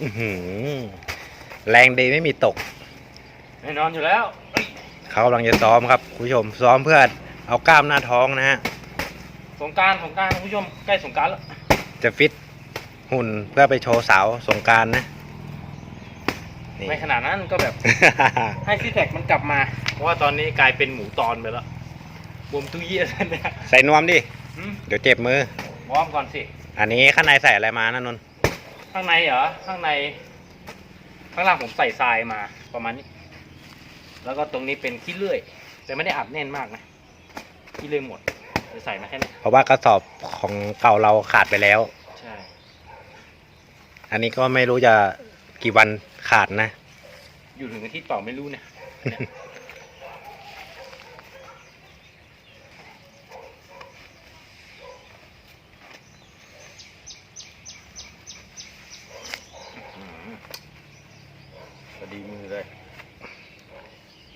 อื้อหือแรงดีไม่มีตก แน่นอนอยู่แล้วเอ้ยเขากำลังจะซ้อมครับคุณผู้ชม ซ้อมเพื่อเอากล้ามหน้าท้องนะฮะ สงกรารสงกรารคุณผู้ชมใกล้สงกรารแล้ว จะฟิตหุ่นเพื่อไปโชว์สาวสงกรารนะ นี่ ไม่ขนาดนั้นก็แบบ ให้ซีแพคมันกลับมา เพราะว่าตอนนี้กลายเป็นหมูตอนไปแล้วบวมตุ้ยเยี่ยแล้วเนี่ยใส่นวมดิ หืมเดี๋ยวเจ็บมือ วอร์มก่อนสิ อันนี้ข้างในใส่อะไรมานะนนท์ ข้างในเหรอ ข้างใน ข้างล่างผมใส่ทรายมาประมาณนี้ แล้วก็ตรงนี้เป็นขี้เลื่อย แต่ไม่ได้อัดแน่นมากนะขี้เลื่อยหมดจะใส่มาแค่นี้เพราะว่ากระสอบของเก่าเราขาดไปแล้ว ใช่ อันนี้ก็ไม่รู้จะกี่วันขาดนะ อยู่ถึงอาทิตย์เปล่าไม่รู้เนี่ยเนี่ยอื้อหือพอดีมือเลย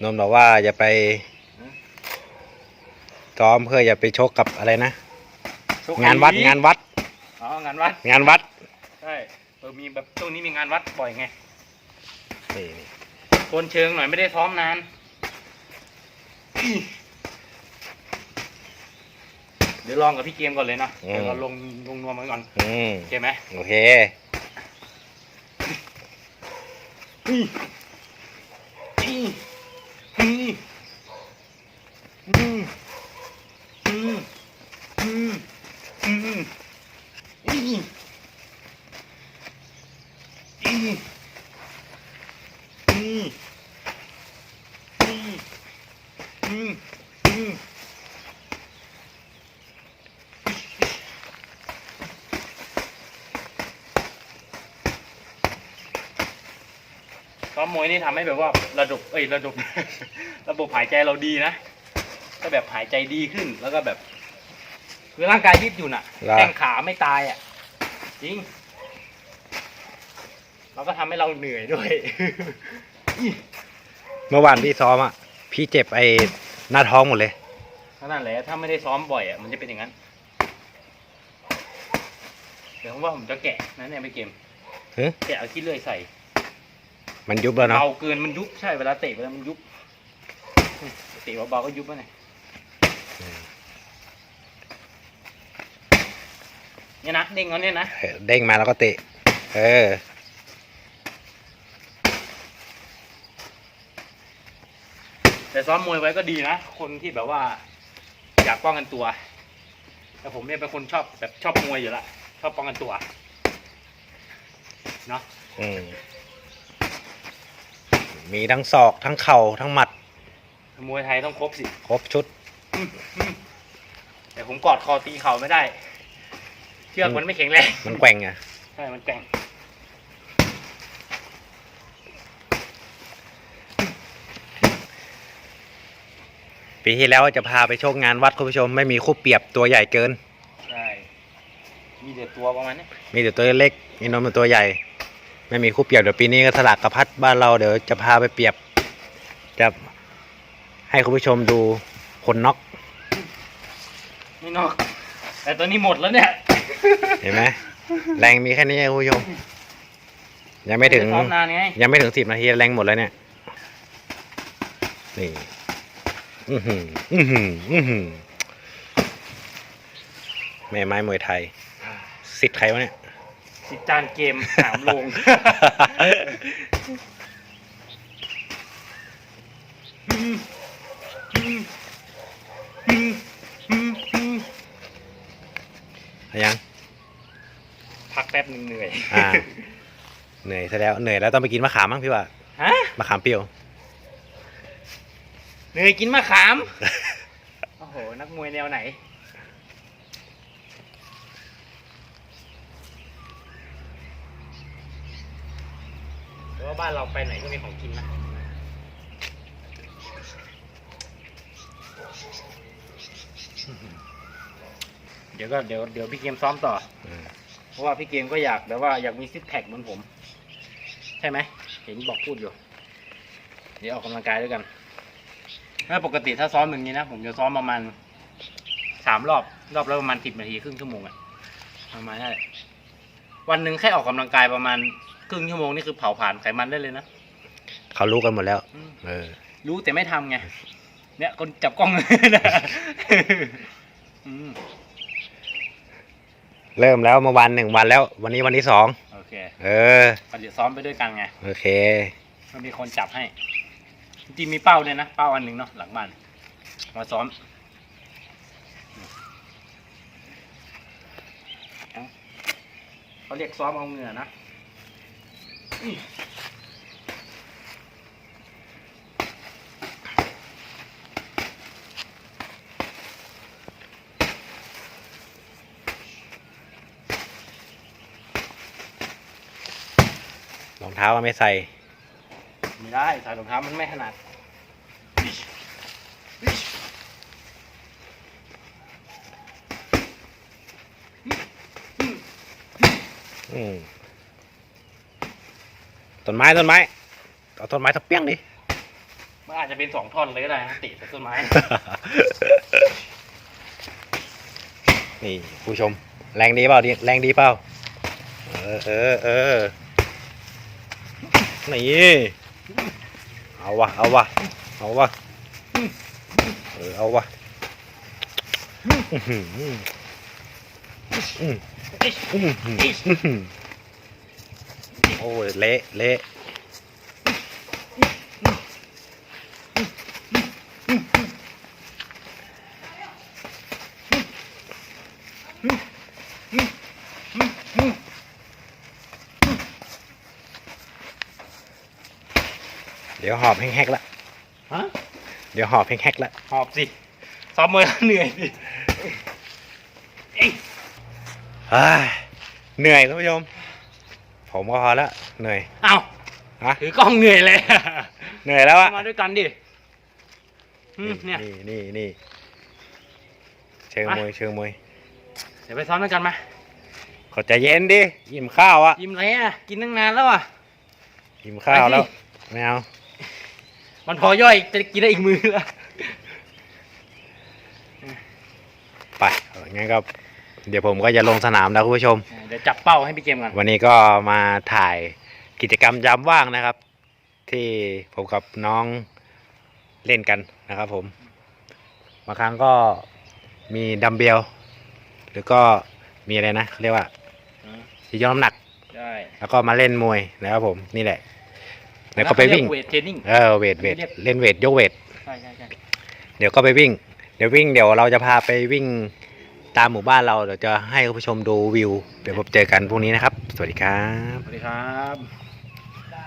นนท์บอกว่าอย่าไปหือซ้อมเพื่ออย่าไปชกกับอะไรนะโชคงานวัดดีงานวัด อ๋อ งานวัด งานวัด ใช่เออมีแบบช่วงนี้มีงานวัดบ่อยไงนี่นี่โคนเชิงหน่อยไม่ได้ซ้อมนานอี้เดี๋ยวลองกับพี่เกมก่อนเลยนะ เดี๋ยวเราลงลงนวมมันก่อนอืมโอเคไหมโอเค อี้อี้อี้อืมอืมอืมอืมอี้อี้อี้อี้อืมอืม ซ้อมมวยนี่ทำให้แบบว่าระบบเอ้ยระบบ ระบบหายใจเราดีนะ ก็แบบหายใจดีขึ้นแล้วก็แบบ คือร่างกายยืดหยุ่นอะ เหรอ แข้งขาไม่ตายอะ จริง เราก็ทำให้เราเหนื่อยด้วย เมื่อวานพี่ซ้อมอะ พี่เจ็บไอ้หน้าท้องหมดเลยนั่นแหละถ้าไม่ได้ซ้อมบ่อยอะมันจะเป็นอย่างนั้น เดี๋ยวผมว่าผมจะแกะนะเนี่ยไม่เกมฮะแกะเอาขี้เลื่อยใส่ มันยุบแล้วเนาะเบาเกินมันยุบใช่เวลาเตะเวลามันยุบเตะเบาๆก็ยุบแล้วไงเนี่ยนะเด้งเอาเนี่ยนะเออเด้งมาแล้วก็เตะ เออ แต่ซ้อมมวยไว้ก็ดีนะ คนที่แบบว่าอยากป้องกันตัว แต่ผมเนี่ยเป็นคนชอบแบบชอบมวยอยู่ละชอบป้องกันตัวเนาะอืมมีทั้งศอกทั้งเข่าทั้งหมัด มวยไทยต้องครบสิครบชุดอืมอืมแต่ผมกอดคอตีเข่าไม่ได้ เชือกมันไม่แข็งแรงมันแกว่งอะใช่มันแกร่ง ปีที่แล้วจะพาไปโชคงานวัดคุณผู้ชมไม่มีคู่เปรียบตัวใหญ่เกิน ใช่ มีแต่ตัวประมาณนี้มีแต่ตัวเล็กมีนมเป็นตัวใหญ่ ไม่มีคู่เปรียบเดี๋ยวปีนี้ก็สลากกระพัดบ้านเราเดี๋ยวจะพาไปเปรียบ จะให้คุณผู้ชมดูคนน็อกไม่นอก แต่ตัวนี้หมดแล้วเนี่ยเห็นไหมแรงมีแค่นี้คุณผู้ชมยังไม่ถึง ด้ซ้อมนานไง ยังไม่ถึงสิบนาทีแรงหมดแล้วเนี่ย นี่ อือหืออือหืออือหือแม่ไม้มวยไทย สิทธิ์ใครวะเนี่ย สิจานเกมสามลงเอายัง พักแป๊บหนึ่งเหนื่อย อ่า เหนื่อยซะแล้ว เหนื่อยแล้วต้องไปกินมะขามมั้งพี่ว่า ฮะ มะขามเปรี้ยว เหนื่อยกินมะขาม โอ้โห นักมวยแนวไหนแต่ว่าบ้านเราไปไหนก็มีของกินนะ เดี๋ยวก็เดี๋ยวเดี๋ยวพี่เกมซ้อมต่อ อืมเพราะว่าพี่เกมก็อยากแบบว่าอยากมีซิกแพคเหมือนผม ใช่ไหม เห็นบอกพูดอยู่ เดี๋ยวออกกำลังกายด้วยกัน ถ้าปกติถ้าซ้อมอย่างนี้นะ ผมจะซ้อมประมาณสามรอบ รอบละประมาณสิบนาทีครึ่งชั่วโมงอะประมาณนั้นแหละวันหนึ่งแค่ออกกำลังกายประมาณครึ่งชั่วโมงนี่คือเผาผ่านไขมันได้เลยนะ เขารู้กันหมดแล้ว อืม เออ รู้แต่ไม่ทำไง เนี่ยคนจับกล้อง นะอืมเริ่มแล้วเมื่อวานหนึ่งวันแล้ว วันนี้วันที่สอง โอเคเออก็เดี๋ยวซ้อมไปด้วยกันไงโอเค มันมีคนจับให้ จริงๆมีเป้าด้วยนะ เป้าอันหนึ่งเนาะหลังบ้าน มาซ้อมเอาเขาเรียกซ้อมเอาเหงื่อนะอื้อรองเท้าก็ไม่ใส่ ไม่ได้ใส่รองเท้ามันไม่ถนัดอืมต้นไม้ต้นไม้เอาต้นไม้ทับเปี้ยงดิ มันอาจจะเป็นสองท่อนเลยก็ได้นะติดกับต้นไม้ นี่ผู้ชม แรงดีเปล่าดิแรงดีเปล่า เออเออเออนี่ เอาวะเอาวะเอาวะเออเอาวะโอ้ยเละเละ เดี๋ยวหอบแฮกๆละฮะเดี๋ยวหอบแฮกๆละหอบสิซ้อมมือเหนื่อยสิเอ้ยเฮ้ยเหนื่อยท่านผู้ชม ผมก็พอแล้วเหนื่อยเอ้าฮะถือกล้องเหนื่อยเลย เหนื่อยแล้วอะมาด้วยกันดิอืมเนี่ยนี่นี่นี่เชิงไปมวยเชิงมวยเดี๋ยวไปซ้อมด้วยกันไหมขอใจเย็นดิอิ่มข้าวอะยิ้มอะไรอะกินตั้งนานแล้วอะอิ่มข้าวไปสิแล้วไม่เอา มันพอย่อยจะกินได้อีกมือละไปเอางั้นก็เดี๋ยวผมก็จะลงสนามแล้วคุณผู้ชม เดี๋ยวจับเป้าให้พี่เกมกันวันนี้ก็มาถ่ายกิจกรรมยามว่างนะครับ ที่ผมกับน้องเล่นกันนะครับผมบางครั้งก็มีดัมเบลหรือก็มีอะไรนะเขาเรียกว่าที่ยกน้ำหนัก ได้ แล้วก็มาเล่นมวยนะครับผมนี่แหละ แล้วก็ไปวิ่งเวทเทรนนิ่งเออเวทเวทเรียกเล่นเวทยกเวทใช่ใช่ใช่เดี๋ยวก็ไปวิ่ง เดี๋ยววิ่งเดี๋ยวเราจะพาไปวิ่งตามหมู่บ้านเราเดี๋ยวจะให้คุณผู้ชมดูวิว เดี๋ยวพบเจอกันพรุ่งนี้นะครับ สวัสดีครับ สวัสดีครับ